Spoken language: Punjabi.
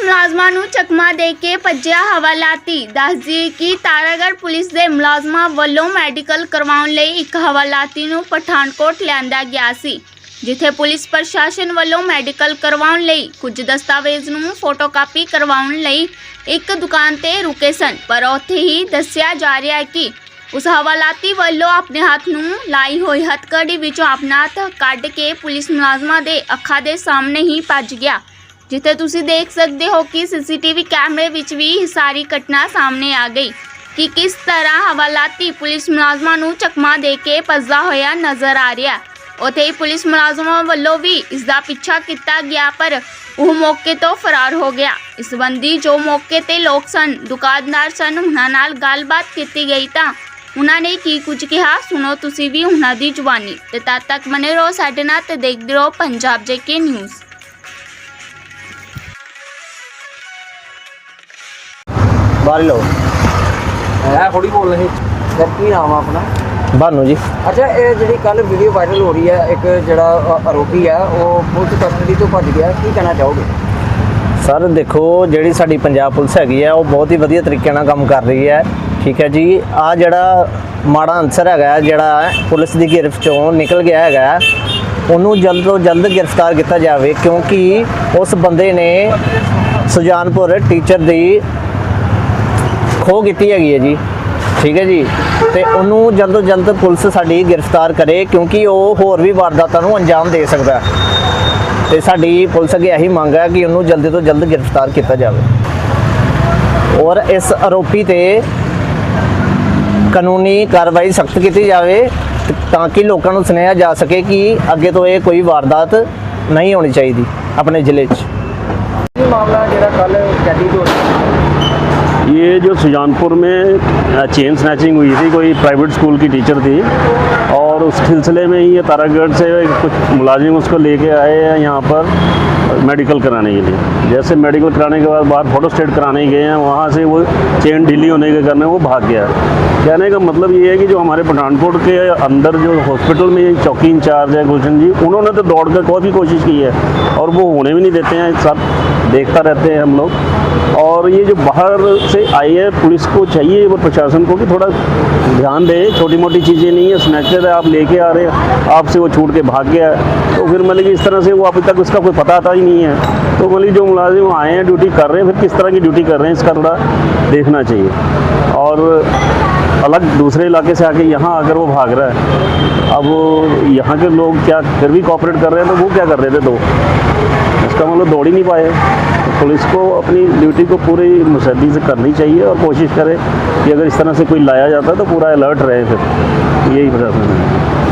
ਮੁਲਾਜ਼ਮਾਂ ਨੂੰ ਚਕਮਾ ਦੇ ਕੇ ਭੱਜਿਆ ਹਵਾਲਾਤੀ। ਦੱਸਦੀ ਕਿ ਤਾਰਾਗੜ੍ਹ ਪੁਲਿਸ ਦੇ ਮੁਲਾਜ਼ਮਾਂ ਵੱਲੋਂ ਮੈਡੀਕਲ ਕਰਵਾਉਣ ਲਈ ਇੱਕ ਹਵਾਲਾਤੀ ਨੂੰ ਪਠਾਨਕੋਟ ਲਿਆਂਦਾ ਗਿਆ ਸੀ, ਜਿੱਥੇ ਪੁਲਿਸ ਪ੍ਰਸ਼ਾਸਨ ਵੱਲੋਂ ਮੈਡੀਕਲ ਕਰਵਾਉਣ ਲਈ ਕੁਝ ਦਸਤਾਵੇਜ਼ ਨੂੰ ਫੋਟੋਕਾਪੀ ਕਰਵਾਉਣ ਲਈ ਇੱਕ ਦੁਕਾਨ ਤੇ ਰੁਕੇ ਸਨ। ਪਰ ਉੱਥੇ ਹੀ ਦੱਸਿਆ ਜਾ ਰਿਹਾ ਹੈ ਕਿ ਉਸ ਹਵਾਲਾਤੀ ਵੱਲੋਂ ਆਪਣੇ ਹੱਥ ਨੂੰ ਲਾਈ ਹੋਈ ਹੱਥਕੜੀ ਵਿੱਚੋਂ ਆਪਣਾ ਹੱਥ ਕੱਢ ਕੇ ਪੁਲਿਸ ਮੁਲਾਜ਼ਮਾਂ ਦੇ ਅੱਖਾਂ ਦੇ ਸਾਹਮਣੇ ਹੀ ਭੱਜ ਗਿਆ। ਜਿੱਥੇ ਤੁਸੀਂ ਦੇਖ ਸਕਦੇ ਹੋ ਕਿ ਸੀਸੀਟੀਵੀ ਕੈਮਰੇ ਵਿੱਚ ਵੀ ਸਾਰੀ ਘਟਨਾ ਸਾਹਮਣੇ ਆ ਗਈ ਕਿ ਕਿਸ ਤਰ੍ਹਾਂ ਹਵਾਲਾਤੀ ਪੁਲਿਸ ਮੁਲਾਜ਼ਮਾਂ ਨੂੰ ਚਕਮਾ ਦੇ ਕੇ ਭੱਜਦਾ ਹੋਇਆ ਨਜ਼ਰ ਆ ਰਿਹਾ। ਉੱਥੇ ਹੀ ਪੁਲਿਸ ਮੁਲਾਜ਼ਮਾਂ ਵੱਲੋਂ ਵੀ ਇਸ ਦਾ ਪਿੱਛਾ ਕੀਤਾ ਗਿਆ, ਪਰ ਉਹ ਮੌਕੇ ਤੋਂ ਫਰਾਰ ਹੋ ਗਿਆ। ਇਸ ਸੰਬੰਧੀ ਜੋ ਮੌਕੇ ਤੇ ਲੋਕ ਸਨ, ਦੁਕਾਨਦਾਰ ਸਨ, ਉਹਨਾਂ ਨਾਲ ਗੱਲਬਾਤ ਕੀਤੀ ਗਈ ਤਾਂ ਉਹਨਾਂ ਨੇ ਕੀ ਕੁਝ ਕਿਹਾ, ਸੁਣੋ ਤੁਸੀਂ ਵੀ ਉਹਨਾਂ ਦੀ ਜ਼ੁਬਾਨੀ ਤੇ ਤਦ ਤੱਕ ਬਨੇ ਰਹੋ ਸਾਡੇ ਨਾਲ ਤੇ ਦੇਖਦੇ ਰਹੋ ਪੰਜਾਬ ਜੇਕੇ ਨਿਊਜ਼। ਬਾਹਰ ਲਓ ਮੈਂ ਥੋੜੀ ਬੋਲ ਰਹੀ। ਸਰ ਕੀ ਨਾਮ ਆ ਆਪਣਾ? ਬਾਨੂ ਜੀ। ਅੱਛਾ ਇਹ ਜਿਹੜੀ ਕੱਲ ਵੀਡੀਓ ਵਾਇਰਲ ਹੋ ਰਹੀ ਹੈ ਇੱਕ ਜਿਹੜਾ ਆਰੋਪੀ ਹੈ ਉਹ ਪੁਲਿਸ ਕਸਟਡੀ ਤੋਂ ਭੱਜ ਗਿਆ। ਕੀ ਕਹਿਣਾ ਚਾਹੋਗੇ? ਸਰ ਦੇਖੋ ਜਿਹੜੀ ਸਾਡੀ ਪੰਜਾਬ ਪੁਲਿਸ ਹੈਗੀ ਹੈ ਉਹ ਬਹੁਤ ਹੀ ਵਧੀਆ ਤਰੀਕੇ ਨਾਲ ਕੰਮ ਕਰ ਰਹੀ ਹੈ। ਠੀਕ ਹੈ ਜੀ ਆ ਜਿਹੜਾ ਮਾੜਾ ਅਨਸਰ ਹੈਗਾ ਜਿਹੜਾ ਪੁਲਿਸ ਦੀ ਗਿਰਫਤ ਚੋਂ ਨਿਕਲ ਗਿਆ ਹੈਗਾ ਉਹਨੂੰ ਜਲਦ ਤੋਂ ਜਲਦ ਗ੍ਰਿਫਤਾਰ ਕੀਤਾ ਜਾਵੇ ਕਿਉਂਕਿ ਉਸ ਬੰਦੇ ਨੇ ਸੁਜਾਨਪੁਰ ਟੀਚਰ ਦੀ ਖੋ ਕੀਤੀ ਹੈਗੀ ਹੈ ਜੀ। ਠੀਕ ਹੈ ਜੀ। ਤੇ ਉਹਨੂੰ ਜਲਦ ਤੋਂ ਜਲਦ ਪੁਲਿਸ ਸਾਡੀ ਗ੍ਰਿਫਤਾਰ ਕਰੇ, ਕਿਉਂਕਿ ਉਹ ਹੋਰ ਵੀ ਵਾਰਦਾਤਾਂ ਨੂੰ ਅੰਜਾਮ ਦੇ ਸਕਦਾ ਹੈ। ਤੇ ਸਾਡੀ ਪੁਲਿਸ ਅੱਗੇ ਇਹੀ ਮੰਗ ਹੈ ਕਿ ਉਹਨੂੰ ਜਲਦੀ ਤੋਂ ਜਲਦ ਗ੍ਰਿਫਤਾਰ ਕੀਤਾ ਜਾਵੇ। ਔਰ ਇਸ ਆਰੋਪੀ ਤੇ ਕਾਨੂੰਨੀ ਕਾਰਵਾਈ ਸਖਤ ਕੀਤੀ ਜਾਵੇ, ਤਾਂ ਕਿ ਲੋਕਾਂ ਨੂੰ ਸੁਣਿਆ ਜਾ ਸਕੇ ਕਿ ਅੱਗੇ ਤੋਂ ਇਹ ਕੋਈ ਵਾਰਦਾਤ ਨਹੀਂ ਹੋਣੀ ਚਾਹੀਦੀ ਆਪਣੇ ਜ਼ਿਲ੍ਹੇ 'ਚ। ਇਹ ਮਾਮਲਾ ਜਿਹੜਾ ਕੱਲ ਕੈਦੀ ਤੋਂ जो सुजानपुर में चेन स्नैचिंग हुई थी, कोई प्राइवेट स्कूल की टीचर थी और उस सिलसिले में ही ये तारागढ़ से कुछ मुलाजिम उसको लेके आए हैं यहाँ पर मेडिकल कराने के लिए। जैसे मेडिकल कराने के बाद बाहर फ़ोटो स्टेट कराने गए हैं, वहाँ से वो चेन ढीली होने के कारण वो भाग गया। कहने का मतलब ये है कि जो हमारे पठानकोट के अंदर जो हॉस्पिटल में चौकी इंचार्ज है गुलशन जी, उन्होंने तो दौड़ कर काफ़ी कोशिश की है और वो होने भी नहीं देते हैं सब देखता रहते हैं हम लोग। और ये जो बाहर से आई है, पुलिस को चाहिए और प्रशासन को कि थोड़ा ध्यान दे। छोटी मोटी चीज़ें नहीं है स्नैचर है, आप लेके आ रहे हैं, आपसे वो छूट के भाग गया है। तो फिर मतलब कि इस तरह से वो अभी तक उसका कोई पता था ही नहीं है। तो मतलब जो मुलाजिम आए हैं ड्यूटी कर रहे हैं, फिर किस तरह की ड्यूटी कर रहे हैं, इसका थोड़ा देखना चाहिए। और अलग दूसरे इलाके से आके यहाँ अगर वो भाग रहा है। अब यहाँ के लोग क्या, फिर भी कॉपरेट कर रहे हैं तो वो क्या कर रहे थे दो इसका मतलब दौड़ ही नहीं पाए। तो पुलिस को अपनी ड्यूटी को पूरी मुस्तैदी से करनी चाहिए और कोशिश करें कि अगर इस तरह से कोई लाया जाता है तो पूरा अलर्ट रहे फिर। यही प्रशासन है।